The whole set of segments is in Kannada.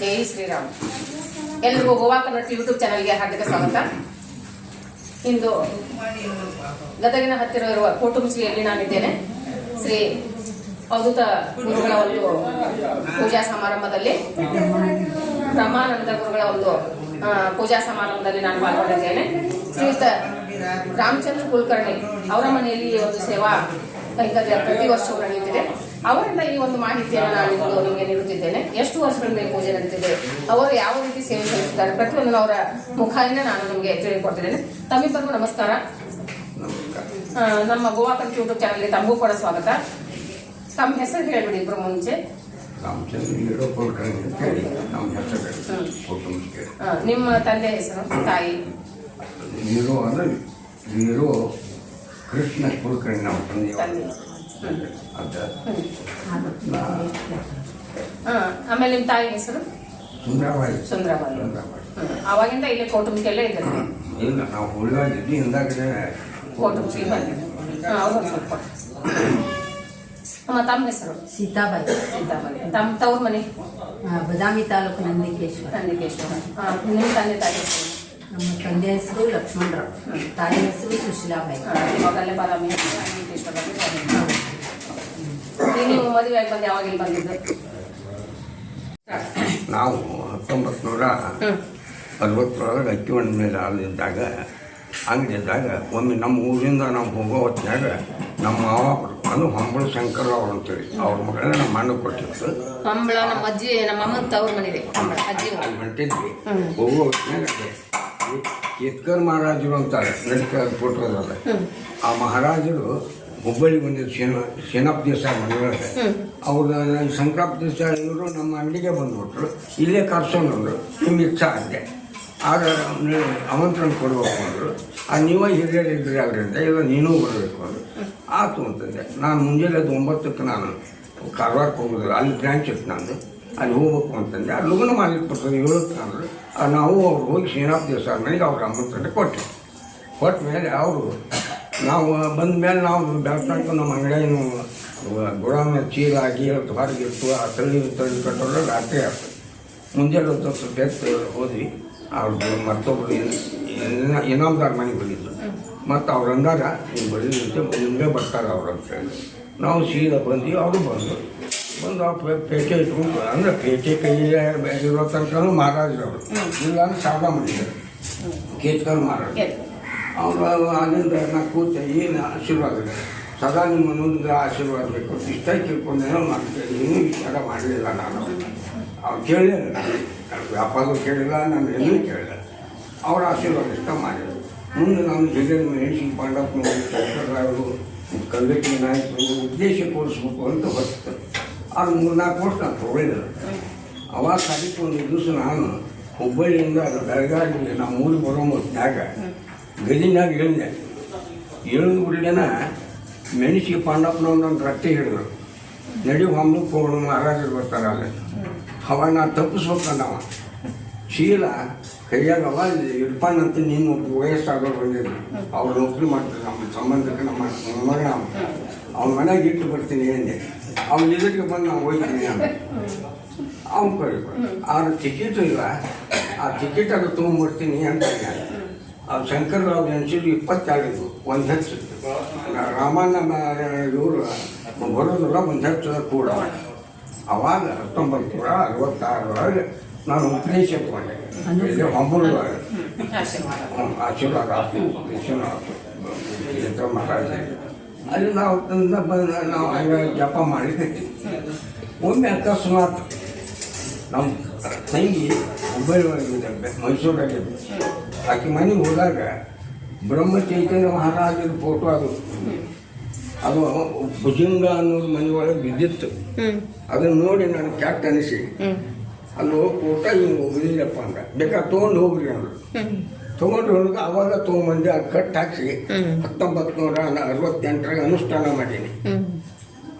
ಜೈ ಶ್ರೀರಾಮ್. ಎಲ್ರಿಗೂ ಗೋವಾ ಕನ್ನಡ ಯೂಟ್ಯೂಬ್ ಚಾನಲ್ಗೆ ಹಾರ್ದಿಕ ಸ್ವಾಗತ. ಇಂದು ಗದಗಿನ ಹತ್ತಿರ ಇರುವ ಕೋಟುಂಚಿಯಲ್ಲಿ ನಾನಿದ್ದೇನೆ. ಶ್ರೀ ಅವಧೂತ ಗುರುಗಳ ಒಂದು ಪೂಜಾ ಸಮಾರಂಭದಲ್ಲಿ, ಬ್ರಹ್ಮಾನಂದ ಗುರುಗಳ ಒಂದು ಪೂಜಾ ಸಮಾರಂಭದಲ್ಲಿ ನಾನು ಪಾಲ್ಗೊಂಡಿದ್ದೇನೆ. ಶ್ರೀಯುತ ರಾಮಚಂದ್ರ ಕುಲಕರ್ಣಿ ಅವರ ಮನೆಯಲ್ಲಿ ಒಂದು ಸೇವಾ ಕೈಂಕರ್ಯ ಪ್ರತಿ ವರ್ಷವೂ ನಡೆಯುತ್ತಿದೆ ಅವರಿಂದ ಈ ಒಂದು ಮಾಹಿತಿಯನ್ನು ನಾನು ನಿಮಗೆ ನೀಡುತ್ತಿದ್ದೇನೆ. ಎಷ್ಟು ವರ್ಷಗಳಿಂದ ಈ ಪೂಜೆ ನಡೆಯುತ್ತಿದೆ ಅವರು ಯಾವ ರೀತಿ ಸೇವೆ ಸಲ್ಲಿಸುತ್ತಾರೆ ಪ್ರತಿಯೊಂದು ಅವರ ಮುಖಾಯಿಂದ ನಾನು ನಿಮಗೆ ತಿಳಿಕೊಡ್ತಿದ್ದೇನೆ. ತಮ್ಮಿಬ್ಬರಿಗೂ ನಮಸ್ಕಾರ. ನಮ್ಮ ಗೋವಾ ಕಂಟ್ ಯೂಟ್ಯೂಬ್ ಚಾನಲ್ಗೆ ತಮಗೂ ಕೂಡ ಸ್ವಾಗತ. ತಮ್ಮ ಹೆಸರು ಹೇಳ್ಬಿಡಿ ಇಬ್ಬರು ಮುಂಚೆ. ನಮ್ಮ ತಂದೆ ಹೆಸರು ತಾಯಿ? ಅಂದ್ರೆ ಕೃಷ್ಣ ಕುಲಕರ್ಣಿ ನಮ್ಮ ತಂದೆಯವರು. ಆಮೇಲೆ ನಿಮ್ಮ ತಾಯಿ ಹೆಸರು? ಸುಂದರಬಾಯಿ ಸುಂದರವಾಯಿ ಅವಾಗಿಂದ ಇಲ್ಲೇ ಕೌಟುಂಬಿಕೆಲ್ಲೇ ಇದ್ದಾರೆ? ಇಲ್ಲ ನಾವು ಹುಡುಗಾಗಿದ್ದು ಹಿಂದಾಗಡೆ ಕೌಟುಂಬಿಕೆ ಅಮ್ಮ ತಮ್ಮ ಹೆಸರು? ಸೀತಾಬಾಯಿ. ಸೀತಾಬಾಯಿ. ತಮ್ಮ ತವ್ರ ಮನೆ? ಬದಾಮಿ ತಾಲೂಕು ನಂದಿಕೇಶ್ವರ. ನಂದಿಕೇಶ್ವರ. ಹಾಂ ನಿಮ್ಮ ತಂದೆ ತಾಯಿ ಹೆಸರು? ನಮ್ಮ ತಂದೆ ಹೆಸರು ಲಕ್ಷ್ಮಣರಾವ್ ತಾಯಿ ಹೆಸರು ಸುಶೀಲಾ ಇವಾಗಲೇ ಬಾದಾಮಿ ನೀವು ಮದುವೆ ಬಂದು ಯಾವಾಗ ಇಲ್ಲಿ ಬಂದಿದ್ದು? ನಾವು ಹತ್ತೊಂಬತ್ತು ನೂರ. ಅರವತ್ತರೊಳಗೆ ಅಕ್ಕಿ ಒಂದ ಮೇಲೆ ಅಲ್ಲಿದ್ದಾಗ ಹಂಗಿದ್ದಾಗ ಒಮ್ಮೆ ನಮ್ಮ ಊರಿಂದ ನಾವು ಹೋಗೋ ಹೊತ್ತಿನಾಗ ನಮ್ಮ ಮಾವ ಅದು ಹಂಬಳ ಶಂಕರ ಅವ್ರು ಅಂತೇಳಿ. ಅವ್ರ ಮಗಳನ್ನ ನಮ್ಮ ಅಣ್ಣ ಕೊಟ್ಟಿತ್ತು. ಹಂಬಳ ನಮ್ಮ ಅಜ್ಜಿ ನಮ್ಮ ಅಮ್ಮನ ತವ್ರ ಮನೆ ಇದೆ ಹಂಬಳ ಅಜ್ಜಿ. ಅಲ್ಲಿ ಹೊಂಟಿದ್ವಿ ಹೋಗೋ ಹೊತ್ತಿನಾಗ ಕೇತ್ಕರ್ ಮಹಾರಾಜರು ಅಂತಾರೆ ನಡಿಕ ಫೋಟೋದಲ್ಲ ಆ ಮಹಾರಾಜರು ಹುಬ್ಬಳ್ಳಿ ಬಂದಿದ್ದು ಸೇನಾ ಸೇನಾಪ್ ದೇಸಾಯಿ ಮನೆಯೊಳಗೆ ಅವ್ರ ಸಂಕ್ರಾಪ್ ದೇಸಾಯಿ ಇವರು ನಮ್ಮ ಅಂಗಡಿಗೆ ಬಂದ್ಬಿಟ್ರು. ಇಲ್ಲೇ ಕರ್ಸೋನಂದ್ರು ನಿಮ್ಮ ಇಚ್ಛಾ ಅಂದೆ ಆಗ ಆಮಂತ್ರಣ ಕೊಡಬೇಕು ಅಂದರು. ಆ ನೀವೇ ಹಿರಿಯರು ಇದ್ರಿ ಅದರಿಂದ ಇವಾಗ ನೀನು ಬರಬೇಕು ಅಂದರು. ಆತು ಅಂತಂದೆ. ನಾನು ಮುಂಜಾನೆ ಅದು ಒಂಬತ್ತಕ್ಕೆ ನಾನು ಕಾರವಾರಕ್ಕೆ ಹೋಗೋದಿಲ್ಲ ಅಲ್ಲಿ ಬ್ರ್ಯಾಂಚ್ ಇತ್ತು ನಂದು. ಅಲ್ಲಿ ಹೋಗ್ಬೇಕು ಅಂತಂದೆ. ಆ ಲಗ್ನ ಮಾಡ್ಲಿಕ್ಕೆ ಬರ್ತದೆ ಆ, ನಾವು ಅವ್ರು ಹೋಗಿ ಶ್ರೀನಾಥ ದೇವಸ್ಥಾನ ಮನೆಗೆ ಅವ್ರ ಆಮಂತ್ರಣ ಕೊಟ್ಟೆ ಕೊಟ್ಟ ಮೇಲೆ ಅವರು, ನಾವು ಬಂದ ಮೇಲೆ ನಾವು ಬೆಳ್ಕೊಂಡು ನಮ್ಮ ಅಂಗಡಿಯನ್ನು ಮೇಲೆ ಚೀಲ ಆಗಿ ಹೊರಗೆ ಇತ್ತು ಆ ತಳ್ಳಿ ತಳ್ಳಿ ಕಟ್ಟೋದ್ರೆ ರಾತ್ರಿ ಆಗ್ತದೆ ಮುಂಜಾನೆ ಹೊತ್ತು ಸ್ವಲ್ಪ ಎತ್ತು ಹೋದ್ವಿ. ಅವ್ರದ್ದು ಮತ್ತೊಬ್ಬರು ಇನಾಮ್ದಾರ ಮನೆಗೆ ಬಂದಿದ್ದು ಮತ್ತು ಅವ್ರು ಅಂದಾಗ ನೀವು ಬರೀದಂತೆ ಮುಂದೆ ಬರ್ತಾರೆ ಅವ್ರು ಅಂತ ಹೇಳಿ. ನಾವು ಸೀದಾ ಬಂದ್ವಿ, ಅವರು ಬಂದರು. ಆ ಪೇ- ಪೇಟೆ ಇಟ್ಕೊಂಡು ಅಂದರೆ ಪೇಟೆ ಕೈಯಲ್ಲಿ ಇರೋ ತನಕ ಅವರು. ಇಲ್ಲ ಅಂದ್ರೆ ಸಾಗ ಮಾಡಿದ್ದಾರೆ ಕೇತ್ಕರ್ ಮಹಾರಾಜ ಅವ್ರು ಅವರು ಅಲ್ಲಿಂದ ನಾನು ಕೂತ ಏನು ಆಶೀರ್ವಾದ ಸದಾ ನಿಮ್ಮ ಮುಂದೆ ಆಶೀರ್ವಾದ ಬೇಕು. ಇಷ್ಟ ಕೇಳ್ಕೊಂಡೇನೋ ಮಾಡ್ತೇನೆ ಏನು ವಿಚಾರ ಮಾಡಲಿಲ್ಲ ನಾನು. ಅವ್ರು ಕೇಳಿಲ್ಲ ನಾನು ವ್ಯಾಪಾರ ಕೇಳಿಲ್ಲ ನಾನು ಏನೂ ಕೇಳಿಲ್ಲ. ಅವ್ರ ಆಶೀರ್ವಾದ ಇಷ್ಟ ಮಾಡಿದ್ರು. ಮುಂದೆ ನಾನು ಜಗನ್ ಮಹೇಶಿ ಪಾಂಡಪ್ಪನವರು ಶಂಕರರಾಯರು ಕಲ್ವೆಟ್ಟಿ ನಾಯಕರು ಉದ್ದೇಶ ಕೊಡಿಸ್ಬೇಕು ಅಂತ ಹೊತ್ತು. ಅವ್ರು ಮೂರು ನಾಲ್ಕು ವರ್ಷ ನಾನು ತೊಗೊಂಡಿದ್ದೆ ಅವಾಗ ಅದಕ್ಕೆ ಒಂದು ದಿವಸ ನಾನು ಹುಬ್ಬಳ್ಳಿಯಿಂದ ಬೆಳಗಾವಿ ನಮ್ಮ ಊರಿಗೆ ಬರೋ ಹೊತ್ನ್ಯಾಗ ಗದಿನಾಗ ಇಳಿದೆ. ಇಳಿದ ಬಿಡ್ಲೇನ ಮೆಣಸಿಗೆ ಒಂದು ರಟ್ಟೆ ಹಿಡಿದ್ರು. ನಡಿ ಹೊಂಬಕ್ಕೆ ಹೋಗೋಣ, ಮಹಾರಾಜರು ಬರ್ತಾರೆ ಅಲ್ಲಿ. ಅವಾಗ ನಾನು ತಪ್ಪಿಸ್ಬೇಕಂದವ. ಶೀಲ ಕೈಯಾಗ ಅವ ಇರ್ಪಾನ್ ಅಂತ ನೀನು ವಯಸ್ಸಾದವ್ರು ಬಂದಿದ್ರು. ಅವ್ರು ನೌಕರಿ ಮಾಡ್ತಾರೆ, ನಮ್ಮ ಸಂಬಂಧಕ್ಕೆ ನಮ್ಮ ಮಗನ. ಅವ್ನ ಮನೆಗೆ ಇಟ್ಟು ಬರ್ತೀನಿ ಅಂದೆ ಅವ್ನ ಎದುರಿಗೆ ಬಂದು ನಾವು ಹೋಗ್ತೀನಿ ಅವ್ನು ಕರೀಬೇಕು ಅವ್ರ ಟಿಕೆಟ್ ಇಲ್ಲ ಆ ಟಿಕೆಟ್ ಅದು ತೊಗೊಂಡ್ಬರ್ತೀನಿ ಅಂತ ಅವ್ರು ಶಂಕರರಾವ್ ಎನ್ಸಿದ್ರು ಇಪ್ಪತ್ತಾಗಿದ್ವು ಒಂದು ಹೆಚ್ಚು ರಾಮಣ್ಣ ಇವರು ಬರೋದಿಲ್ಲ ಒಂದು ಹೆಚ್ಚು ಕೂಡ. ಅವಾಗ ಹತ್ತೊಂಬತ್ತು ನೂರ ಅರವತ್ತಾರರೊಳಗೆ ನಾನು ಉಪದೇಶ ತಗೊಂಡೆ ಇಲ್ಲಿ ಹೊಂಬಳದೊಳಗೆ ಆಶೀರ್ವಾದ ಆಯ್ತು ವಿಶ್ವನಾಥ ಮಹಾರಾಜ. ಅಲ್ಲಿ ನಾವು ತಂದ ಬಂದ ನಾವು ಹಂಗೆ ಜಪ ಮಾಡಿದ್ವಿ ಒಮ್ಮೆ ಅಕಸ್ಮಾತ್ ನಮ್ಮ ತಂಗಿ ಹುಬ್ಬಳ್ಳಿ ಒಳಗಿದ್ದೆ ಮೈಸೂರಾಗೆ. ಆಕೆ ಮನೆಗೆ ಹೋದಾಗ ಬ್ರಹ್ಮ ಚೈತನ್ಯ ಮಹಾರಾಜರ ಫೋಟೋ ಅದು. ಅದು ಭುಜಂಗ ಅನ್ನೋದು ಮನೆ ಒಳಗೆ ಬಿದ್ದಿತ್ತು. ಅದನ್ನು ನೋಡಿ ನಾನು ಕೆಟ್ಟ ಅನಿಸಿ. ಅಲ್ಲಿ ಹೋಗಿ ಫೋಟೋ ಹಿಂಗೆ ಹೋಗಿಲ್ಲಪ್ಪ ಅಂದ್ರೆ ಬೇಕಾದ್ರೆ ತೊಗೊಂಡು ಹೋಗ್ರಿ ಅಂದ್ರು. ತೊಗೊಂಡು ಹೋದಾಗ ಅವಾಗ ತೊಗೊಂಬಂದು ಅದು ಕಟ್ ಹಾಕ್ಸಿ ಹತ್ತೊಂಬತ್ತು ನೂರ ಅರವತ್ತೆಂಟರಾಗ ಅನುಷ್ಠಾನ ಮಾಡೀನಿ.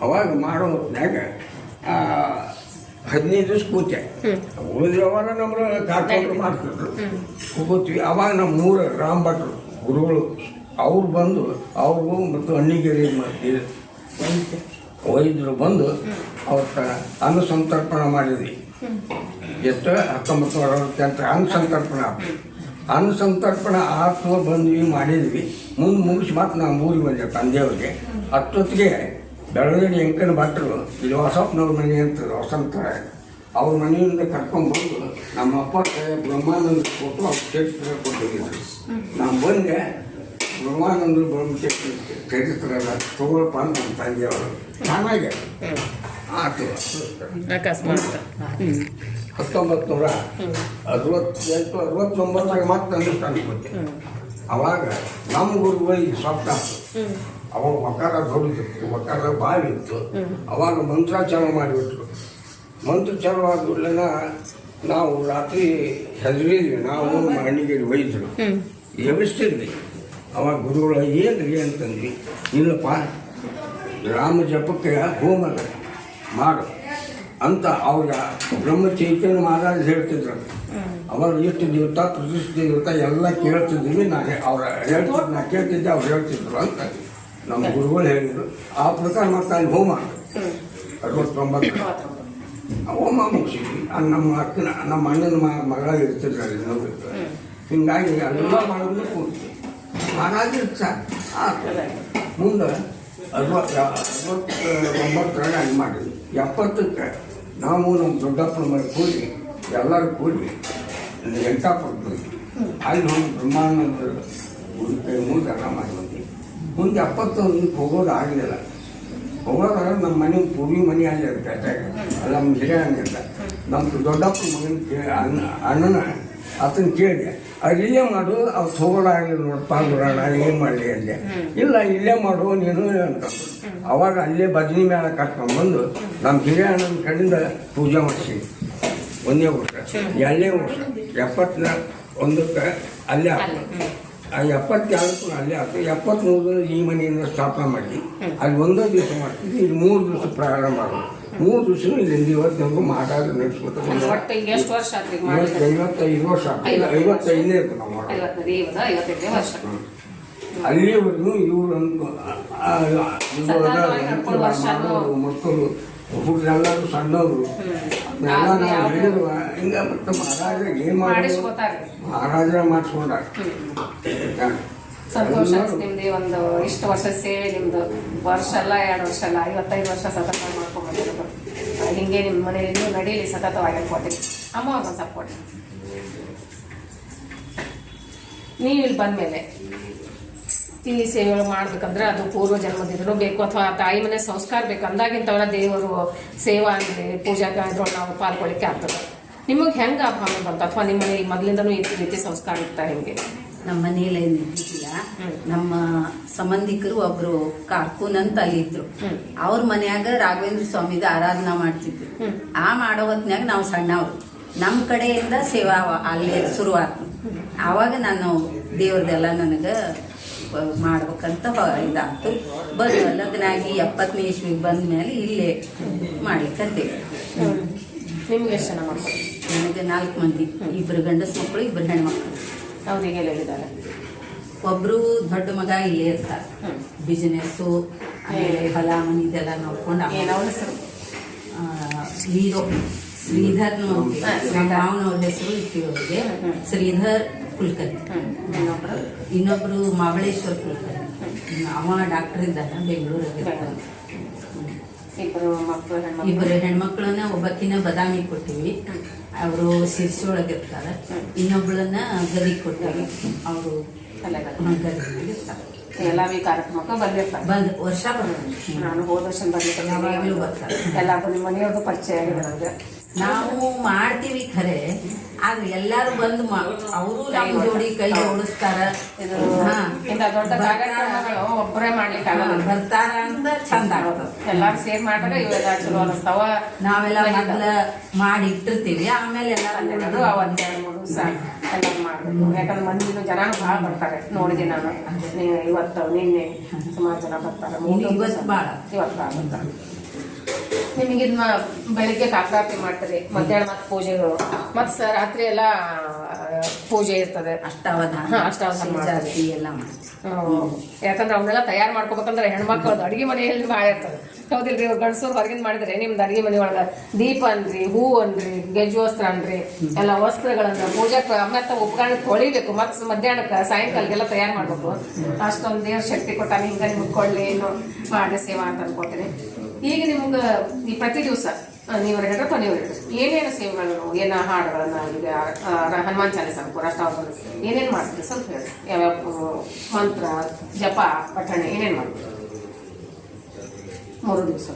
ಅವಾಗ ಮಾಡೋ ಹೊತ್ನ್ಯಾಗ ಆ, ಹದಿನೈದು ದಿವ್ಸ ಕೂತೆ. ಉಳಿದ್ರವರ ನಮ್ಮ ಕಾರ್ಕೊಂಡು ಮಾಡ್ತಿದ್ರು. ಕೂತ್ವಿ ಅವಾಗ ನಮ್ಮ ಮೂರ ರಾಮ್ ಭಟ್ರು ಗುರುಗಳು ಅವ್ರು ಬಂದು ಅವ್ರಿಗೂ ಮತ್ತು ಅಣ್ಣಿಗೆರೆ ಮಾಡ್ತೀವಿ ವೈದ್ಯರು ಬಂದು ಅವ್ರ ಅನ್ನ ಸಂತರ್ಪಣೆ ಮಾಡಿದ್ವಿ. ಎಷ್ಟು ಹತ್ತೊಂಬತ್ತು ನೂರ ಅರವತ್ತೆಂಟು ಅನ್ನ ಸಂತರ್ಪಣೆ ಆತ್ಮ ಬಂದ್ವಿ ಮಾಡಿದ್ವಿ. ಮುಂದೆ ಮುಗಿಸಿ ಮತ್ತೆ ನಾವು ಊರಿಗೆ ಬಂದೆ ತಂದೆಯವ್ರಿಗೆ. ಹತ್ತೊತ್ತಿಗೆ ಬೆಳಗಡೆ ಎಂಕನ ಭಟ್ರು ಇಲ್ಲಿ ಹೊಸಪ್ಪನವ್ರ ಮನೆ ಅಂತ ವಸಂತ ಅವ್ರ ಮನೆಯಿಂದ ಕರ್ಕೊಂಡ್ಬಂದು ನಮ್ಮ ಅಪ್ಪ ಕೈಯಾಗ ಬ್ರಹ್ಮಾನಂದ ಫೋಟೋ ಅವ್ರ ಚರಿತ್ರ ಕೊಟ್ಟಿದ್ರು ನಾನು ಬಂದೆ ಬ್ರಹ್ಮಾನಂದ ಬ್ರಹ್ಮ ಚರಿತ್ರ ತಗೊಳಪ್ಪ ಅಂತ ನಮ್ಮ ತಂದೆಯವರು. ಚೆನ್ನಾಗಿ ಆತು. ಅಕಸ್ಮಾತ್. ಹತ್ತೊಂಬತ್ತು ನೂರ ಅರವತ್ತೆಂಟು ಅರವತ್ತೊಂಬತ್ತರಾಗ ಮತ್ತೆ ಅನುಷ್ಠಾನ ಕೊಟ್ಟೆ ಅವಾಗ ನಮ್ಮ ಗುರುಗಳಿಗೆ ಸ್ವಪ್ನ. ಅವಾಗ ಒಕಾರ ದೊಡ್ಡದಿತ್ತು ಒಕಾರ ಬಾವಿ ಇತ್ತು ಅವಾಗ ಮಂತ್ರಾಚಾರ ಮಾಡಿಬಿಟ್ರು. ಮಂತ್ರಾಚರಣೆ ಆದ್ಮೇಲೆ ನಾವು ರಾತ್ರಿ ಹೆದರಿದ್ವಿ. ನಾವು ಮಣ್ಣಿಗೇರಿ ಒಯ್ದರು. ಎಬ್ಬಿಸ್ತಿದ್ವಿ. ಅವಾಗ ಗುರುಗಳು ರೀ ಅಂತಂದ್ವಿ. ಇಲ್ಲಪ್ಪ ರಾಮ ಜಪಕ್ಕೆ ಹೋಮಲ್ಲ ಮಾಡು. ಅಂತ ಅವ್ರ ಬ್ರಹ್ಮ ಚೈತನ್ಯ ಮಹಾರಾಜ್ ಹೇಳ್ತಿದ್ರು. ಅವರು ಎಷ್ಟು ದಿವಸ ಪ್ರತಿಷ್ಠೆ ದಿವಸ ಎಲ್ಲ ಕೇಳ್ತಿದ್ವಿ ನಾನು ಅವ್ರ ಹೇಳ್ತಿದ್ರು ನಾ ಕೇಳ್ತಿದ್ದೆ ಅವ್ರು ಹೇಳ್ತಿದ್ರು ಅಂತ ನಮ್ಮ ಗುರುಗಳು ಹೇಳಿದ್ರು. ಆ ಪ್ರಕಾರ ಮತ್ತೆ ಅಲ್ಲಿ ಹೋಮ. ಅರವತ್ತೊಂಬತ್ತು. ಹೋಮ ಮುಗಿಸಿದ್ವಿ. ನಮ್ಮ ಅಕ್ಕನ ನಮ್ಮ ಅಣ್ಣನ ಮಗಳ ಇರ್ತಿದ್ರು ಅಲ್ಲಿ ನೋಡಿ. ಹಿಂಗಾಗಿ ಎಲ್ಲ ಮಾಡೋದು ಕೂಡ್ತೀವಿ ಮಹಾರಾಜ ಮುಂದೆ ಅರವತ್ತು ಅರವತ್ತೊಂಬತ್ತರಾಗ ಹಂಗೆ ಮಾಡಿದ್ವಿ. ಎಪ್ಪತ್ತಕ್ಕೆ ನಾವು ನಮ್ಮ ದೊಡ್ಡಪ್ಪನ ಮನೆ ಕೂಡಿ, ಎಲ್ಲರೂ ಕೂಡಿ ಎಂಟಾಪುರಕ್ಕೆ ಅಲ್ಲಿ ಹೋಗಿ ಬ್ರಹ್ಮಾನಂದ ಕೈ ಮುಂದೆ ಮಾಡಿ ಬಂದ್ವಿ. ಮುಂದೆ ಎಪ್ಪತ್ತೊಂದಕ್ಕೆ ಹೋಗೋದು ಆಗಲಿಲ್ಲ ಹೋಗೋದಾಗ ನಮ್ಮ ಮನೆ, ಪೂರ್ವಿ ಮನೆ ಅಲ್ಲಿ ಪೇಟೆಗ ಅಲ್ಲಿ, ನಮ್ಮ ಹಿರಿಯ ಅಂತ ನಮ್ಮ ದೊಡ್ಡಪ್ಪನ ಮಗನ ಅಣ್ಣ, ಅಣ್ಣನ, ಆತನ ಕೇಳಿದೆ. ಅದು ಇಲ್ಲೇ ಮಾಡು ಅವ್ರು ತಗೊಳ್ಳಾಗಲಿ ನೋಡಪ್ಪ ನೋಡೋಣ ಏನು ಮಾಡಲಿ ಅಂದೆ ಇಲ್ಲ ಇಲ್ಲೇ ಮಾಡು ನೀನು ಅಂತ. ಅವಾಗ ಅಲ್ಲೇ ಭಜನಿ ಮೇಳ ಕರ್ಕೊಂಡ್ಬಂದು ನಮ್ಮ ಹಿರಿಯ ಅಣ್ಣನ ಕಡೆಯಿಂದ ಪೂಜೆ ಮಾಡಿಸಿ. ಒಂದೇ ವರ್ಷ ಎರಡನೇ ವರ್ಷ ಎಪ್ಪತ್ತನ ಒಂದಕ್ಕೆ ಅಲ್ಲೇ ಆಯ್ತು ಆ ಎಪ್ಪತ್ತೆರಡಕ್ಕೂ ಅಲ್ಲಿ ಆಯ್ತು ಎಪ್ಪತ್ತ್ಮೂರು ಈ ಮನೆಯಿಂದ ಸ್ಥಾಪನೆ ಮಾಡಿ ಅಲ್ಲಿ ಒಂದೇ ದಿವಸ ಮಾಡ್ತಿದ್ವಿ ಇಲ್ಲಿ ಮೂರು ದಿವಸ ಪ್ರಾರಂಭ ಮಾಡೋದು. ಮೂರು ದಿವಸ ಇಲ್ಲಿ ಇವತ್ತಿನವರೆಗೂ ಮಾತಾಡಿ ನಡೆಸ್ಕೊತ ಎಷ್ಟು ವರ್ಷ ಇವತ್ತು ಐವತ್ತೈದು ವರ್ಷ. ಐವತ್ತೈದನೇ ಇತ್ತು ನಾವು ಮಾಡೋದು. ಇವತ್ತು ಅಲ್ಲಿವರೆಗೂ ಇವರೊಂದು. ಮಕ್ಕಳು ಹುಡುಗರೆಲ್ಲರೂ ಸಣ್ಣವರು. ಎಲ್ಲ ನಾವು ಹೇಳಿದ್ರು ಹಿಂಗ ಮತ್ತೆ ಮಹಾರಾಜ ಏನ್ ಮಾಡಿ ಮಹಾರಾಜರ ಮಾಡಿಸ್ಕೊಂಡ. ಸಂತೋಷ ನಿಮ್ದು ಒಂದು ಇಷ್ಟು ವರ್ಷ ಸೇವೆ ನಿಮ್ದು. ವರ್ಷ ಅಲ್ಲ ಎರಡು ವರ್ಷ ಅಲ್ಲ ಐವತ್ತೈದು ವರ್ಷ ಸತತ ಮಾಡ್ಕೊಂಡು ಬಂದಿರೋದು ಆ, ಹಿಂಗೆ ನಿಮ್ಮ ಮನೇಲಿ ಇನ್ನೂ ನಡೀಲಿ ಸತತವಾಗಿ ಕೊಟ್ಟಿರಿ ಅಮ್ಮ ಒಂದು ಸಪೋರ್ಟ್ ನೀವು ಇಲ್ಲಿ ಬಂದ್ಮೇಲೆ ಈ ಸೇವೆಗಳು ಮಾಡ್ಬೇಕಂದ್ರೆ ಅದು ಪೂರ್ವ ಜನ್ಮದಿಂದನೂ ಬೇಕು. ಅಥವಾ ತಾಯಿ ಮನೆ ಸಂಸ್ಕಾರ ಬೇಕು. ಅಂದಾಗಿಂತವರ ದೇವರು ಸೇವಾ ಅಂದ್ರೆ ಪೂಜಾ ಇದ್ರೊಳಗೆ ನಾವು ಪಾಲ್ಗೊಳ್ಳಿಕ್ಕೆ ಆಗ್ತದೆ. ನಿಮಗೆ ಹೆಂಗೆ ಆ ಭಾವನೆ ಬಂತು? ಅಥವಾ ನಿಮ್ಮ ಮನೆಯಲ್ಲಿ ಮೊದಲಿಂದನೂ ಈ ರೀತಿ ಸಂಸ್ಕಾರ ಇರ್ತಾ ಹೆಂಗೆ? ನಮ್ಮ ಮನೇಲಿ ಏನು ಇದ್ದಿದ್ದಿಲ್ಲ ನಮ್ಮ ಸಂಬಂಧಿಕರು ಒಬ್ರು ಕಾರ್ಕೂನ್ ಅಂತ ಅಲ್ಲಿ ಇದ್ರು. ಅವ್ರ ಮನ್ಯಾಗ ರಾಘವೇಂದ್ರ ಸ್ವಾಮಿದ ಆರಾಧನಾ ಮಾಡ್ತಿದ್ರು. ಆ ಮಾಡೋ ಹೊತ್ನ್ಯಾಗ ನಾವು ಸಣ್ಣವ್ರು ನಮ್ಮ ಕಡೆಯಿಂದ ಸೇವಾ ಅಲ್ಲಿ ಅಲ್ಲೇ ಶುರುವಾತು ಆವಾಗ ನಾನು ದೇವ್ರದೆಲ್ಲ ನನಗೆ ಮಾಡ್ಬೇಕಂತ ಇದಾಯ್ತು ಬಂದು ಲಗ್ನ ಆಗಿ ಎಪ್ಪತ್ತನೇ ಇಸ್ವಿಗೆ ಬಂದ ಮೇಲೆ ಇಲ್ಲೇ ಮಾಡ್ಲಿಕ್ಕಂತೇವೆ. ನಿಮ್ಗೆ ಎಷ್ಟು ಜನ ಮಕ್ಕಳು? ನನಗೆ ನಾಲ್ಕು ಮಂದಿ. ಇಬ್ಬರು ಗಂಡಸು ಮಕ್ಕಳು ಇಬ್ಬರು ಹೆಣ್ಮಕ್ಳು. ಅವ್ರಿಗೆ ಹೇಳಿದ್ದಾರೆ ಒಬ್ರು ದೊಡ್ಡ ಮಗ ಇಲ್ಲೇ ಇರ್ತಾರೆ. ಬಿಸ್ನೆಸ್ಸು ಆಮೇಲೆ ಹೊಲ ಮನೆ ಇದೆಲ್ಲ ನೋಡ್ಕೊಂಡು ಅವ್ರ ಹೆಸರು? ಹೀರೋ. ಶ್ರೀಧರ್ ಹಾ, ಅವ್ರ ಹೆಸರು ಇಟ್ಟಿರೋರಿಗೆ ಅವರಿಗೆ ಶ್ರೀಧರ್ ಕುಲಕರ್ಣಿ. ಇನ್ನೊಬ್ರು? ಇನ್ನೊಬ್ರು ಮಹಾಬಳೇಶ್ವರ್ ಕುಲಕರ್ಣಿ. ಅವ ಡಾಕ್ಟರ್ ಇದ್ದಾನೆ ಬೆಂಗಳೂರಲ್ಲಿ. ಇಬ್ಬರು ಮಕ್ಕಳು ಇಬ್ಬರು ಹೆಣ್ಮಕ್ಳನ್ನ ಒಬ್ಬಕ್ಕಿನ ಬದಾಮಿ ಕೊಟ್ಟಿವಿ. ಅವರು ಶಿರ್ಸಿ ಒಳಗೆ ಇರ್ತಾರೆ ಇನ್ನೊಬ್ಳನ್ನ ಗದಿ ಕೊಟ್ಟಿವಿ. ಅವರು ಎಲ್ಲ ಈ ಕಾರ್ಯಕ್ರಮಕ್ಕೆ ಬಂದಿರ್ತಾರೆ. ಬಂದ್ ವರ್ಷ ಬರ್ತಾರೆ ನಾನು ಹೋದ ವರ್ಷ ಯಾವಾಗ್ಲೂ ಬರ್ತಾರೆ. ಎಲ್ಲ ನಿಮ್ಮ ಮನೆಯವ್ರದ್ದು ಪರಿಚಯ ಆಗಿದೆ ನನಗೆ ನಾವು ಮಾಡ್ತೀವಿ ಖರೆ ಆದ್ರೆ ಎಲ್ಲಾರು ಬಂದು ಅವರು ನಮ್ಮ ಜೋಡಿ ಕೈ ಜೋಡಿಸ್ತಾರ. ಒಬ್ಬರೇ ಮಾಡ್ಲಿಕ್ಕೆ ಬರ್ತಾರ ಅಂತ ಚಂದ ಆಗ್ತದ. ಎಲ್ಲಾರು ಸೇರ್ ಮಾಡಿದಾಗ ಇವೆಲ್ಲ ಚಲೋ ಅನಿಸ್ತಾವ. ನಾವೆಲ್ಲ ಮೊದ್ಲ ಮಾಡಿ ಇಟ್ಟಿರ್ತೀವಿ ಆಮೇಲೆ ಎಲ್ಲರೂ ಎಲ್ಲಾರು ಒಂದೆರಡು ಮೂರು ದಿವಸ ಎಲ್ಲ ಮಾಡಬೇಕು. ಯಾಕಂದ್ರೆ ಮಂದಿನ ಜನ ಭಾಳ ಬರ್ತಾರೆ ನೋಡಿದೆ ನಾನು. ಇವತ್ತು ನಿನ್ನೆ ಸುಮಾರು ಜನ ಬರ್ತಾರೆ. ಇವತ್ತು. ಭಾಳ. ಇವತ್ತು ಭಾಳ ಬರ್ತಾರೆ. ನಿಮಗೆ ಇದನ್ನ ಬೆಳಿಗ್ಗೆ ಕಾಕರಾತಿ ಮಾಡ್ತಾರೆ ಮಧ್ಯಾಹ್ನ ಮತ್ತೆ ಪೂಜೆಗಳು. ಮತ್ತೆ ಸ ರಾತ್ರಿ ಎಲ್ಲ ಪೂಜೆ ಇರ್ತದೆ. ಅಷ್ಟಾವಧಾನ. ಹಾ, ಅಷ್ಟಾವಧಾನ. ಜಾತಿ ಎಲ್ಲ ಮಾಡ್ತೀವಿ ಹ್ಮ್. ಯಾಕಂದ್ರೆ ಅವನ್ನೆಲ್ಲ ತಯಾರು ಮಾಡ್ಕೋಬೇಕಂದ್ರೆ ಹೆಣ್ಮಕ್ಳು ಅಡಿಗೆ ಮನೆಯಲ್ಲಿ ಭಾಳ ಇರ್ತದೆ. ಹೌದಿಲ್ರಿ ಇವ್ರು ಗಂಡಸರು ಹೊರಗಿಂದ ಮಾಡಿದ್ರೆ ನಿಮ್ದು ಅಡಿಗೆ ಮನೆ ಒಳಗ ದೀಪ ಅನ್ರಿ ಹೂ ಅನ್ರಿ ಗೆಜ್ಜು ವಸ್ತ್ರ ಅನ್ರಿ ಎಲ್ಲ ವಸ್ತ್ರಗಳನ್ನ ಪೂಜಾಕ್ಕೆ ಮತ್ತೆ ಉಪಕರಣ ತೊಳಿಬೇಕು. ಮತ್ತೆ ಮಧ್ಯಾಹ್ನಕ್ಕೆ ಸಾಯಂಕಾಲಕ್ಕೆಲ್ಲ ತಯಾರು ಮಾಡ್ಬೇಕು. ಅಷ್ಟೊಂದು ದೇವ್ರ ಶಕ್ತಿ ಕೊಟ್ಟ ಹಿಂಗ ನಿಮ್ಗೆ ಕೊಳ್ಳಿ ಏನು ಮಾಡಿ ಸೇವಾ ಅಂತ ಅನ್ಕೋತೀನಿ. ಈಗ ನಿಮ್ಗೆ ಈ ಪ್ರತಿ ದಿವಸ ನೀವು ಹೇಳಿದ್ರೆ ಕೊನೆ ನೀವು ಹೇಳಿದ್ರೆ ಏನೇನು ಸೇವೆಗಳನ್ನು ಏನ ಹಾಡುಗಳನ್ನ ಈಗ ಹನುಮಾನ್ ಚಾಲಿಸ ಅಷ್ಟಾವಧಾನ ಏನೇನು ಮಾಡ್ತೀರಿ ಸ್ವಲ್ಪ ಹೇಳಿ ಯಾವ್ಯಾವ ಮಂತ್ರ ಜಪ ಪಠಣೆ ಏನೇನು ಮಾಡ್ತೀರಿ? ಮೂರು ದಿವಸ.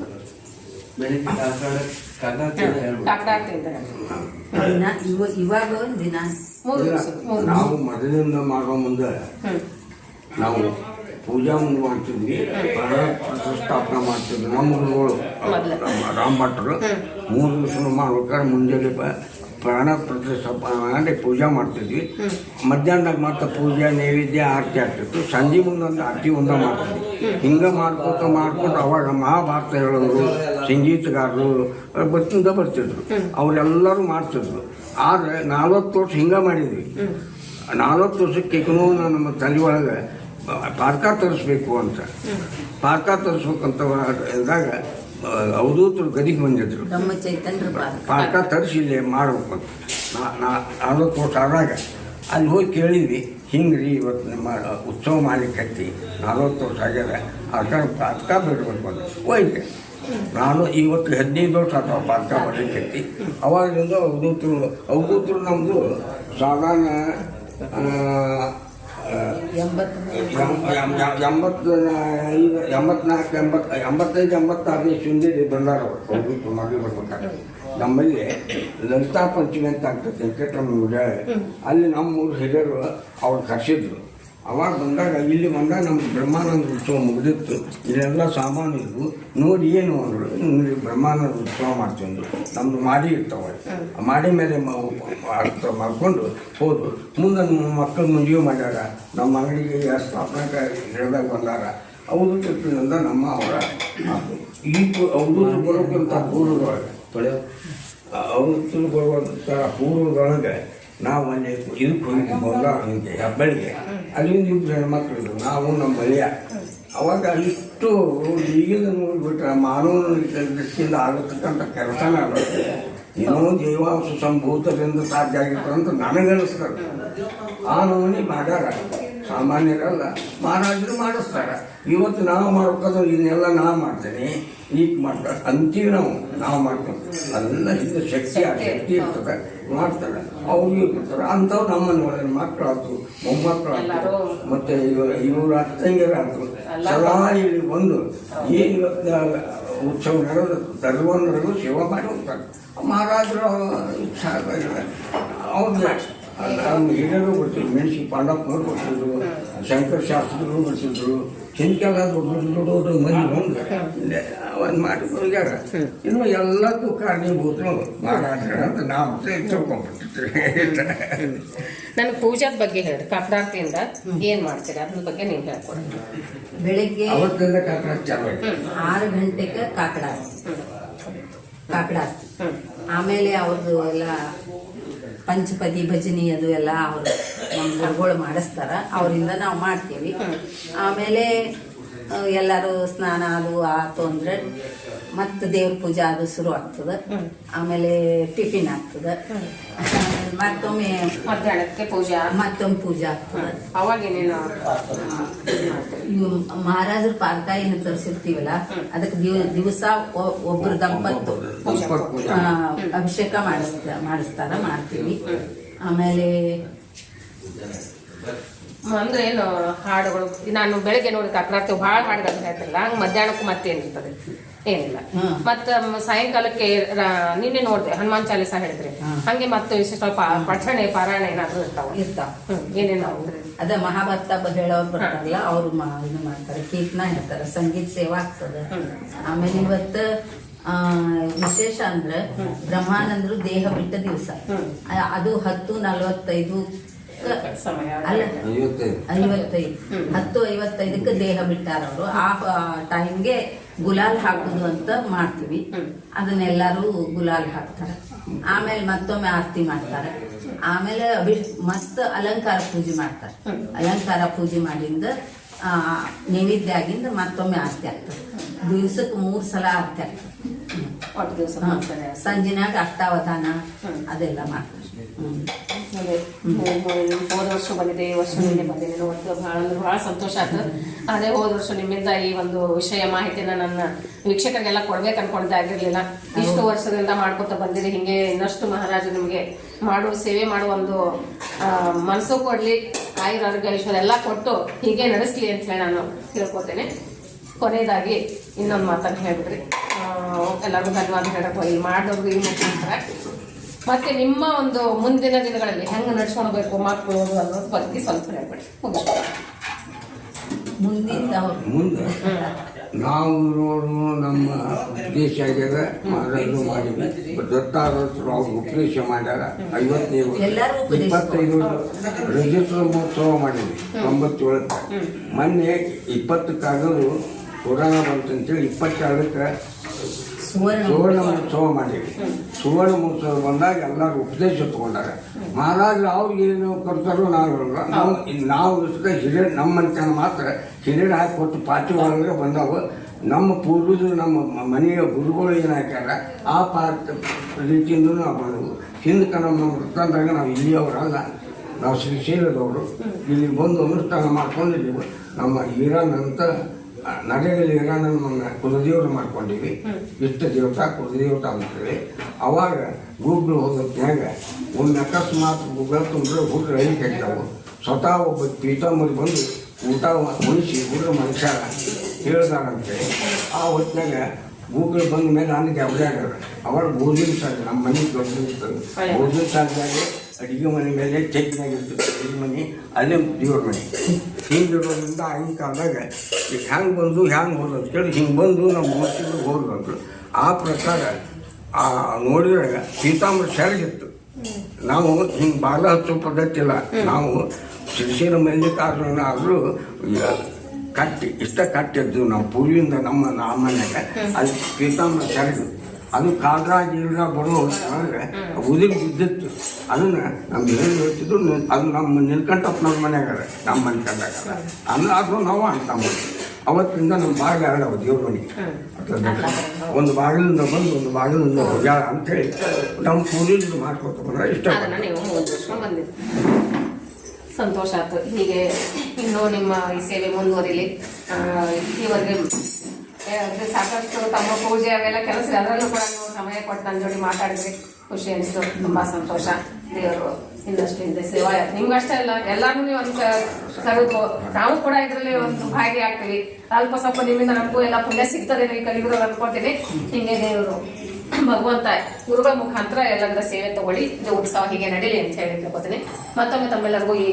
ಇವಾಗ ದಿನ. ಮೂರು ದಿವಸ ನಾವು ಮೊದಲಿಂದ ಮಾಡೋ ಮುಂದೆ ನಾವು ಪೂಜಾ ಮುಂದೆ ಮಾಡ್ತಿದ್ವಿ ಸ್ಥಾಪನೆ ಪ್ರತಿಷ್ಠಾಪನೆ ಮಾಡ್ತಿದ್ವಿ ನಮ್ಮ ಗುರುಗಳು ರಾಮ ಭಟ್ರು ಮೂರು ದಿವಸ ಮಾಡ್ಬೇಕಾದ್ರೆ ಮುಂಜಾನೆ ಪ್ರಾಣ ಪ್ರತಿಷ್ಠಾಪನೆ ಮಾಡಿ ಪೂಜೆ ಮಾಡ್ತಿದ್ವಿ. ಮಧ್ಯಾಹ್ನದಾಗ ಮತ್ತೆ ಪೂಜೆ ನೈವೇದ್ಯ ಆರತಿ ಆಗ್ತಿತ್ತು ಸಂಜೆ ಮುಂದೊಂದು ಆರತಿ ಒಂದ ಮಾಡ್ತಿದ್ವಿ. ಹಿಂಗೆ ಮಾಡ್ಕೊತ ಮಾಡ್ಕೊಂಡು ಅವಾಗ ಮಹಾಭಾರತ ಹೇಳೋರು ಸಂಗೀತಗಾರರು ಬರ್ತಿಂದ ಬರ್ತಿದ್ರು. ಅವರೆಲ್ಲರೂ ಮಾಡ್ತಿದ್ರು. ಆದ್ರೆ ನಾಲ್ವತ್ತು ವರ್ಷ ಹಿಂಗೆ ಮಾಡಿದ್ವಿ. ನಾಲ್ವತ್ತು ವರ್ಷಕ್ಕೆ ನಮ್ಮ ತಲೆ ಒಳಗೆ ಪಾರ್ಕ ತರಿಸ್ಬೇಕು ಅಂತ. ಪಾರ್ಕ ತರಿಸ್ಬೇಕಂತ ಇದ್ದಾಗ ಅವಧೂತರು ಗದಿಗೆ ಬಂದಿದ್ರು ಪಾರ್ಕ ತರಿಸಿ ಇಲ್ಲಿ ಮಾಡ್ಬೇಕು ಅಂತ. ನಾ ವರ್ಷ ಆದಾಗ ಅಲ್ಲಿ ಹೋಗಿ ಕೇಳಿದ್ವಿ ಹಿಂಗೆ ರೀ ಇವತ್ತು ನಮ್ಮ ಉತ್ಸವ ಮಾಡ್ಲಿಕ್ಕೆ ನಲ್ವತ್ತು ವರ್ಷ ಆಗ್ಯದ ಅದಕ್ಕೆ ಪಾರ್ಕ ಬಿಡಬೇಕು ಅಂತ. ಹೋಯ್ತೆ. ನಾನು ಇವತ್ತು ಹದಿನೈದು ವರ್ಷ ಅಥವಾ ಪಾರ್ಕ ಬರ್ಲಿಕ್ಕೆ ಅವಾಗಿಂದ ಅವಧೂತರು ಅವಧೂತರು ನಮ್ಮದು ಸಾಧಾರಣ ಎಂಬತ್ತು ಐದು ಎಂಬತ್ನಾಲ್ಕು ಎಂಬತ್ತು ಎಂಬತ್ತೈದು ಎಂಬತ್ತಾರನೇ ಶೃಂಗೇರಿ ಬಂದಾರ ಅವರು ಮದುವೆ ಬರ್ಬೇಕಾದ್ರೆ ನಮ್ಮಲ್ಲಿ ಲಲಿತಾ ಪಂಚಮಿ ಅಂತ ಆಗ್ತದೆ ವೆಂಕಟರಮಣ ಅಲ್ಲಿ ನಮ್ಮ ಊರು ಹಿರಿಯರು ಅವ್ರು ಕರೆಸಿದ್ರು. ಅವಾಗ ಬಂದಾಗ ಇಲ್ಲಿ ಬಂದಾಗ ನಮ್ಮ ಬ್ರಹ್ಮಾನಂದ ಉತ್ಸವ ಮುಗಿದಿತ್ತು. ಇಲ್ಲೆಲ್ಲ ಸಾಮಾನು ಇದ್ವು ನೋಡಿ ಏನು ಅಂದರು ನೋಡಿ ಬ್ರಹ್ಮಾನಂದ ಉತ್ಸವ ಮಾಡ್ತೀವಿ ನಮ್ಮದು ನಮ್ದು ಮಾಡಿ ಇರ್ತಾವ ಆ ಮಾಡಿ ಮೇಲೆ ಅರ್ಥ ಮಾಡ್ಕೊಂಡು ಹೋದ್ರು. ಮುಂದೆ ನಮ್ಮ ಮಕ್ಕಳು ಮುಂದೆಯೂ ಮಾಡ್ಯಾರ ನಮ್ಮ ಅಂಗಡಿಗೆ ಸ್ಥಾಪನಾ ಹಿಡ್ದಾಗ ಬಂದಾರ ಅವರು ತಿಳ್ಪಿನಿಂದ ನಮ್ಮ ಅವರ ಈ ಅವರು ಬರೋಕ್ಕಿಂತ ಪೂರ್ವದೊಳಗೆ. ತೊಳೆಯೋ. ಅವರು ಬರುವಂಥ ಪೂರ್ವದೊಳಗೆ ನಾವು ಅಲ್ಲಿ ಇದಕ್ಕೆ ಹೋಗಿ ಬಂಗಾಳಿಗೆ ಹೆಬ್ಬಳ್ಳಿಗೆ ಅಲ್ಲಿಂದ ಇಬ್ಬರು ಹೆಣ್ಮಕ್ಳು ಇದ್ರು. ನಾವು ನಮ್ಮ ಬಳಿಯ ಅವಾಗ ಅಷ್ಟು ಈಗಿನ ನೋಡಿಬಿಟ್ರೆ ಮಾನವನ ದೃಷ್ಟಿಯಿಂದ ಆಗತಕ್ಕಂಥ ನಾನು. ಏನೋ ಜೀವಾಂಶ ಸಂಭೂತದಿಂದ ಸಾಧ್ಯ ಆಗಿತ್ತು ಅಂತ ನನಗನ್ನಿಸ್ತದೆ. ಆ ನಮೂನಿ ಮಾಡ್ಯಾರ ಸಾಮಾನ್ಯರಲ್ಲ. ಮಹಾರಾಜರು ಮಾಡಿಸ್ತಾರ. ಇವತ್ತು ನಾವು ಮಾಡ್ಬೇಕಾದ್ರೆ ಇದನ್ನೆಲ್ಲ ನಾ ಮಾಡ್ತೇನೆ. ಈಗ ಮಾಡ್ತಾರೆ. ಅಂತೀವಿ ನಾವು ನಾವು ಮಾಡ್ತೀವಿ. ಅದೆಲ್ಲ ಹಿಂದೆ ಶಕ್ತಿ ಆ ಶಕ್ತಿ ಇರ್ತದೆ. ಮಾಡ್ತಾರೆ. ಅವ್ರಿಗೆ ಬರ್ತಾರೆ ಅಂಥವ್ರು ನಮ್ಮನ್ನು ಒಳಗೆ ಮಕ್ಕಳಾಯ್ತು ಮೊಮ್ಮಕ್ಕಳಾಯ್ತು ಎಲ್ಲರೂ ಮತ್ತೆ ಇವ ಇವರು ಅತ್ತಂಗಿರಾಯ್ತು ಸದಾ ಇಲ್ಲಿ ಬಂದು ಏನು ಇವತ್ತು ಉತ್ಸವ ನಡೆದು ಸರ್ವನ್ನರಿಗೂ ಸೇವೆ ಮಾಡಿ ಹೋಗ್ತಾರೆ. ಮಹಾರಾಜರು ಅವ್ರನ್ನ ನಮ್ಮ ಹಿರಿಯರು ಬರ್ತಿದ್ರು ಮೆಣಸಿ ಪಾಂಡಪ್ಪನವ್ರು ಬರ್ತಿದ್ರು ಶಂಕರ ಶಾಸ್ತ್ರಿಗಳು ಬರ್ತಿದ್ರು ಚಿಂತೆಲ್ಲ ದೊಡ್ಡ ದೊಡ್ಡ ದೊಡ್ಡ ಮಂದಿ ಬಂದು ಒಂದು ಮಾಡಿ ಹೋಗ್ಯಾರ ಇನ್ನು ಎಲ್ಲದಕ್ಕೂ ಕಾರಣೀಭೂತರು ಮಹಾರಾಜರು ಅಂತ ನಾವು ತಿಳ್ಕೊಂಡ್ಬಿಟ್ಟಿರ್ತೀವಿ ನನಗೆ ಪೂಜಾದ ಬಗ್ಗೆ ಹೇಳಿ ಕಾಪಾಡ್ತಿಯಿಂದ ಏನು ಮಾಡ್ತೀರಿ? ಅದ್ರ ಬಗ್ಗೆ ನೀವು ಹೇಳ್ಕೊಡಿ. ಬೆಳಿಗ್ಗೆ ಅವತ್ತಿಂದ ಕಾಕಡ ಚಾಲು ಆರು ಗಂಟೆಗೆ ಕಾಕಡ ಕಾಕಡ ಆಮೇಲೆ ಅವ್ರದ್ದು ಎಲ್ಲ ಪಂಚಪದಿ ಭಜನಿ ಅದು ಎಲ್ಲ ಅವರು ನಮ್ಮ ಗುರುಗಳು ಮಾಡಿಸ್ತಾರ. ಅವರಿಂದ ನಾವು ಮಾಡ್ತೀವಿ. ಆಮೇಲೆ ಎಲ್ಲರೂ ಸ್ನಾನ ಅದು ಆತು ಅಂದ್ರೆ ಮತ್ತೆ ದೇವ್ರ ಪೂಜೆ ಅದು ಶುರು ಆಗ್ತದೆ. ಆಮೇಲೆ ಟಿಫಿನ್ ಆಗ್ತದೆ. ಮತ್ತೊಮ್ಮೆ ಮಧ್ಯಾಹ್ನಕ್ಕೆ ಪೂಜಾ ಮತ್ತೊಮ್ಮೆ ಪೂಜೆ ಆಗ್ತದೆ. ಅವಾಗ ಏನೇನು ಮಹಾರಾಜರ ಪಾರ್ಕ ಏನು ತರಿಸಿರ್ತೀವಲ್ಲ ಅದಕ್ಕೆ ದಿವ ದಿವಸ ಒಬ್ಬರು ದಂಪತ್ತು ಅಭಿಷೇಕ ಮಾಡಿಸ್ತ ಮಾಡಿಸ್ತಾರ ಮಾಡ್ತೀವಿ. ಆಮೇಲೆ ಅಂದ್ರೆ ಏನು ಹಾಡುಗಳು. ನಾನು ಬೆಳಗ್ಗೆ ನೋಡಿ ಕರ್ನಾಟಕ ಭಾಳ ಹಾಡುಗಳು ಹೇಳ್ತಿರಲ್ಲ ಹಂಗ ಮಧ್ಯಾಹ್ನಕ್ಕೂ ಮತ್ತೇನಿರ್ತದೆ ಏನಿಲ್ಲ. ಮತ್ತ ಸಾಯಂಕಾಲಕ್ಕೆ ನಿನ್ನೆ ನೋಡಿದೆ ಹನುಮಾನ್ ಚಾಲಿಸ ಹೇಳಿದ್ರಿ. ಹಂಗೆ ಮತ್ತೆ ವಿಶೇಷ ಪಠಣೆ ಪಾರಾಯಣ ಏನಾದ್ರೂ ಇರ್ತಾವ. ಇರ್ತಾವ. ಏನೇನು ಅದ ಮಹಾಭಾರತ ಹೇಳೋರು ಬರ್ತಾರಲ್ಲ ಅವ್ರು ಇದು ಮಾಡ್ತಾರೆ ಕೀರ್ತನ ಹೇಳ್ತಾರೆ ಸಂಗೀತ ಸೇವಾ ಆಗ್ತದೆ. ಆಮೇಲೆ ಇವತ್ತು ವಿಶೇಷ ಅಂದ್ರೆ ಬ್ರಹ್ಮಾನಂದರು ದೇಹ ಬಿಟ್ಟ ದಿವಸ. ಅದು ಹತ್ತು ನಲವತ್ತೈದು ಸಮಯ ಅಲ್ಲ ಐವತ್ತೈದು. ಹತ್ತು ಐವತ್ತೈದಕ್ಕೆ ದೇಹ ಬಿಟ್ಟಾರವರು. ಆ ಟೈಮ್ಗೆ ಗುಲಾಲ್ ಹಾಕುದು ಅಂತ ಮಾಡ್ತೀವಿ. ಅದನ್ನೆಲ್ಲರೂ ಗುಲಾಲ್ ಹಾಕ್ತಾರೆ. ಆಮೇಲೆ ಮತ್ತೊಮ್ಮೆ ಆರತಿ ಮಾಡ್ತಾರೆ. ಆಮೇಲೆ ಅಭಿ ಮತ್ತ ಅಲಂಕಾರ ಪೂಜೆ ಮಾಡ್ತಾರೆ. ಅಲಂಕಾರ ಪೂಜೆ ಮಾಡಿಂದ ಆ, ನೈವೇದ್ಯ ಆಗಿಂದ ಮತ್ತೊಮ್ಮೆ ಆರತಿ ಆಗ್ತದೆ ದಿವ್ಸಕ್ಕೆ ಮೂರು ಸಲ ಆರತಿ ಆಗ್ತದೆ ಸಂಜೆನಾಗ ಅಷ್ಟಾವಧಾನ ಅದೆಲ್ಲ ಮಾಡ್ತಾರೆ. ಹೋದ ವರ್ಷ ಬಂದಿದೆ, ಈ ವರ್ಷ ನಿನ್ನೆ ಬಂದಿದೆ ಒಂದು ಬಹಳ ಅಂದ್ರೆ ಬಹಳ ಸಂತೋಷ ಆಯ್ತು. ಅದೇ ಹೋದ ವರ್ಷ ನಿಮ್ಮಿಂದ ಈ ಒಂದು ವಿಷಯ ಮಾಹಿತಿನ ನನ್ನ ವೀಕ್ಷಕರಿಗೆಲ್ಲ ಕೊಡ್ಬೇಕು ಅನ್ಕೊಂಡೆ ಆಗಿರ್ಲಿಲ್ಲ. ಇಷ್ಟು ವರ್ಷದಿಂದ ಮಾಡ್ಕೊತ ಬಂದಿದೆ ಹಿಂಗೆ ಇನ್ನಷ್ಟು ಮಹಾರಾಜ ನಿಮಗೆ ಮಾಡುವ ಸೇವೆ ಮಾಡುವ ಒಂದು ಮನಸ್ಸು ಕೊಡ್ಲಿ, ಆಯುರ್ ಆರೋಗ್ಯ ಎಲ್ಲ ಕೊಟ್ಟು ಹೀಗೆ ನಡೆಸ್ಲಿ ಅಂತ ಹೇಳಿ ನಾನು ತಿಳ್ಕೊತೇನೆ. ಕೊನೆಯದಾಗಿ ಇನ್ನೊಂದು ಮಾತನ್ನು ಹೇಳ್ಬಿಡ್ರಿ. ಎಲ್ಲರಿಗೂ ಧನ್ಯವಾದ ಹೇಳಕ್ಕೆ ಇಲ್ಲಿ ಮಾಡಿದವ್ರಿಗೆ ಈ ಮತ್ತೆ ನಿಮ್ಮ ಒಂದು ಮುಂದಿನ ದಿನಗಳಲ್ಲಿ ಹೆಂಗ್ ನಡ್ಸ್ಕೊಳ್ಬೇಕು ಮಕ್ಕಳು ಅನ್ನೋದ್ರ ಬಗ್ಗೆ ಸ್ವಲ್ಪ ಹೇಳ್ಬಿಡಿ ಮುಂದಿನ ಮುಂದೆ? ನಾವು ನೋಡೋ ನಮ್ಮ ಉಪದೇಶ ಆಗ್ಯದ ಮಾಡೋದು ಮಾಡಿದ್ವಿ. ದತ್ತಾರಸರು ಅವ್ರು ಉಪದೇಶ ಮಾಡ್ಯಾರ. ಉಪದೇಶ ಇಪ್ಪತ್ತೈದು ರಜತ ಮಹೋತ್ಸವ ಮಾಡಿದ್ವಿ. ತೊಂಬತ್ತೇಳಕ್ಕೆ. ಮೊನ್ನೆ ಇಪ್ಪತ್ತಕ್ಕಾಗಲು ಕೊರೋನಾ ಬಂತಂತೇಳಿ ಇಪ್ಪತ್ತೆರಡಕ್ಕೆ ಸುವರ್ಣ ಮಹೋತ್ಸವ. ಮಾಡಿವಿ ಸುವರ್ಣ ಮಹೋತ್ಸವ ಬಂದಾಗ ಎಲ್ಲರೂ ಉಪದೇಶ ತಗೊಂಡಾರ ಮಹಾರಾಜ ಅವ್ರಿಗೆ ಏನು ಕೊಡ್ತಾರೋ ನಾವು. ನಾವು ನಾವು ಹಿರಿಯ ಹಿರಿಯರು ನಮ್ಮ ಮನೆತನ ಮಾತ್ರ ಹಿರಿಯರು ಹಾಕಿ ಕೊಟ್ಟು ಪಾಠ ಒಳಗೆ ಬಂದಾವ. ನಮ್ಮ ಪೂರ್ವಜರು ನಮ್ಮ ಮನೆಯ ಗುರುಗಳು ಏನಾಕ್ಯಾರ ಆ ಪಾತ್ರ ರೀತಿಯಿಂದ ನಾವು ಬಂದವು. ಹಿಂದಕ್ಕೆ ನಮ್ಮ ವೃತ್ತಾಂತದಾಗ ನಾವು ಇಲ್ಲಿಯವರಲ್ಲ. ನಾವು ಶ್ರೀಶೈಲದವರು. ಇಲ್ಲಿ ಬಂದು ಅನುಷ್ಠಾನ ಮಾಡ್ಕೊಂಡಿದ್ದೀವಿ. ನಮ್ಮ ಈರಾನ್ ಅಂತ ನಡೆಯಲ್ಲಿ ಇರಾನ್ ನಮ್ಮ ಕುಲದೇವರು ಮಾಡ್ಕೊಂಡಿವಿ. ಇಷ್ಟ ದೇವತಾ ಕುಲದೇವತ ಅಂತೇಳಿ. ಅವಾಗ ಗೂಗಲ್ ಹೋಗೋದ್ನ್ಯಾಗ ಒಂದು ಅಕಸ್ಮಾತ್ ಗೂಗಲ್ ತುಂಬಿದ್ರೆ ಹುಡ್ರು ಐದು ಕೆಟ್ಟವು ಸ್ವತಃ ಒಬ್ಬ ಪೀತಾಂಬರಿ ಬಂದು ಊಟ ಉಳಿಸಿ ಹುಡ್ರ ಮನುಷ್ಯ ಹೇಳ್ತಾರಂತೆ ಆ ಹೊತ್ತಿನಾಗ ಗೂಗಲ್ ಬಂದ ಮೇಲೆ ನನಗೆ ಆಗ್ಯಾರ ಅವಾಗ ಭೋಜನ ಸಾಧ್ಯ ನಮ್ಮ ಮನೆಗೆ ದೊಡ್ಡ ಭೋಜನ ಸಾಲದಾಗೆ ಅಡಿಗೆ ಮನೆ ಮೇಲೆ ಚೆಕ್ನಾಗ ಅಡುಗೆ ಮನೆ ಅಲ್ಲೇ ದೇವ್ರ ಮನೆ. ಹಿಂಗಿರೋದ್ರಿಂದ ಆಗಿನ ಕಾಲದಾಗ ಈಗ ಹ್ಯಾಂಗೆ ಬಂದು ಹ್ಯಾಂಗೆ ಹೋದ್ರು ಅಂತ ಕೇಳಿ ಹಿಂಗೆ ಬಂದು ನಮ್ಮ ಮೂರ್ತಿಗಳು ಹೋದ್ರು ಆ ಪ್ರಕಾರ ಆ ನೋಡಿದಾಗ ಪೀತಾಂಬರ ಸೆರಗಿತ್ತು ನಾವು ಹಿಂಗೆ ಬಾಲ ಹಚ್ಚೋ ಪದ್ಧತಿ ಇಲ್ಲ. ನಾವು ಶಿರ್ಸಿನ ಮಲ್ಲಿಕಾರ್ಜುನ ಆದರೂ ಕಟ್ಟಿ ಇಷ್ಟ ಕಟ್ಟಿದ್ದು ನಾವು ಪೂರ್ವಿಯಿಂದ ನಮ್ಮ ನಮ್ಮ ಮನ್ಯಾಗ ಅಲ್ಲಿ ಪೀತಾಂಬರ ಸೆರಗು ಅದು ಗೀದ್ರ ಬರೋ ಹೊತ್ತಿನೊಳಗೆ ಉದಿರಿ ಬಿದ್ದಿತ್ತು ಅದನ್ನ ನಮ್ಮ ಏನು ಹೇಳ್ತಿದ್ರು ಅದು ನಮ್ಮ ನಿಲ್ಕಂಠಪ್ಪನವ್ರ ಮನ್ಯಾಗ ನಮ್ಮ ಮನೆ ಕಂಡಾಗ. ಅಂದ್ರೆ ಅದು ನಾವು ಅಂತ ಅವತ್ತಿಂದ ನಮ್ಮ ಬಾಗಿಲು ಎರಡವ ದೇವ್ರ ಮನೆಗೆ ಒಂದು ಬಾಗಿಲಿಂದ ಬಂದು ಒಂದು ಬಾಗಿಲಿಂದ ಹೋಗ್ಯಾಳ ಅಂತೇಳಿ ನಮ್ಮ ಪೂರ್ವಜರು ಮಾಡ್ಕೊತ ಬಂದ್ರೆ ಇಷ್ಟ ಸಂತೋಷ ಆಯ್ತು ಹೀಗೆ ಇನ್ನೂ ನಿಮ್ಮ ಈ ಸೇವೆ ಮುಂದುವರಿಲಿ. ಈವರೆಗೆ ಏ, ಅದು ಸಾಕಷ್ಟು ತಮ್ಮ ಪೂಜೆ ಅವೆಲ್ಲ ಕೆಲಸ ಅದರಲ್ಲೂ ಕೂಡ ನೀವು ಸಮಯ ಕೊಟ್ಟು ನನ್ನ ಜೋಡಿ ಮಾತಾಡಿದ್ರಿ ಖುಷಿ ಅನಿಸ್ತು ತುಂಬಾ ಸಂತೋಷ. ದೇವರು ಇನ್ನಷ್ಟು ಹಿಂದೆ ಸೇವಾ ನಿಮ್ಗಷ್ಟೇ ಅಲ್ಲ ಎಲ್ಲಾರು ನೀವು ಒಂದು ಕರೆದು ನಾವು ಕೂಡ ಇದರಲ್ಲಿ ಒಂದು ಭಾಗಿಯಾಗ್ತೀವಿ ಅಲ್ಪ ಸ್ವಲ್ಪ ನಿಮ್ಮಿಂದ ನಮಗೂ ಎಲ್ಲ ಪುಣ್ಯ ಸಿಗ್ತದೆ ಈ ಕಲಿಯುಗ ಅನ್ಕೊಳ್ತೀನಿ. ಹಿಂಗೆ ದೇವರು ಭಗವಂತ ಗುರುಗಳ ಮುಖಾಂತರ ಎಲ್ಲರ ಸೇವೆ ತಗೊಳ್ಳಿ. ಇದು ಉತ್ಸವ ಹೀಗೆ ನಡೀಲಿ ಅಂತ ಹೇಳಿ ತಿಳ್ಕೊತೀನಿ. ಮತ್ತೊಮ್ಮೆ ತಮ್ಮೆಲ್ಲರಿಗೂ ಈ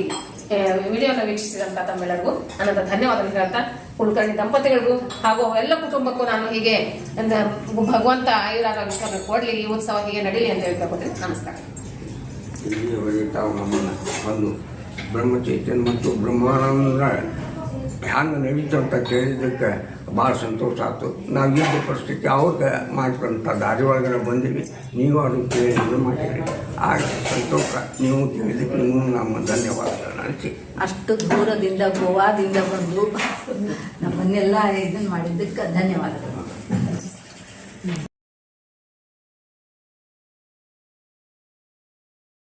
ವಿಡಿಯೋನ ವೀಕ್ಷಿಸಿದಂತ ತಮ್ಮೆಲ್ಲರಿಗೂ ನನ್ನ ಧನ್ಯವಾದ ಹೇಳ್ತಾ, ಕುಲಕರ್ಣಿ ದಂಪತಿಗಳಿಗೂ ಹಾಗೂ ಎಲ್ಲ ಕುಟುಂಬಕ್ಕೂ ನಾನು ಹೀಗೆ ಭಗವಂತ ಭಗವಂತ ಆಯುರಾರೋಗ್ಯ ಕೊಡ್ಲಿ, ಈ ಉತ್ಸವ ಹೀಗೆ ನಡೀಲಿ ಅಂತ ಹೇಳ್ತಾ ನಮಸ್ಕಾರ. ತಾವು ನಮ್ಮನ್ನು ಒಂದು ಬ್ರಹ್ಮಚೈತನ್ಯ ಮತ್ತು ಬ್ರಹ್ಮಾನಂದ ಹ್ಯಾಂಗೆ ಅಂತ ಕೇಳಿದ್ದಕ್ಕೆ ಭಾಳ ಸಂತೋಷ ಆಯ್ತು. ನಾವು ಇದ್ದ ಪರಿಸ್ಥಿತಿ ಅವ್ರಿಗೆ ಮಾಡ್ಕೊಂತ ದಾರಿ ಒಳಗಡೆ ಬಂದೀವಿ. ನೀವು ಅದು ಕೇಳಿ ಇದು ಮಾಡಿರಿ. ಆಗ ಸಂತೋಷ, ನೀವು ಕೇಳಿದ್ದಕ್ಕೆ ನಮ್ಮ ಧನ್ಯವಾದಗಳನ್ನ ಅನಿಸಿ ಅಷ್ಟು ದೂರದಿಂದ ಗೋವಾದಿಂದ ಬಂದು ನಮ್ಮನ್ನೆಲ್ಲ ಇದನ್ನು ಮಾಡಿದ್ದಕ್ಕೆ ಧನ್ಯವಾದಗಳು.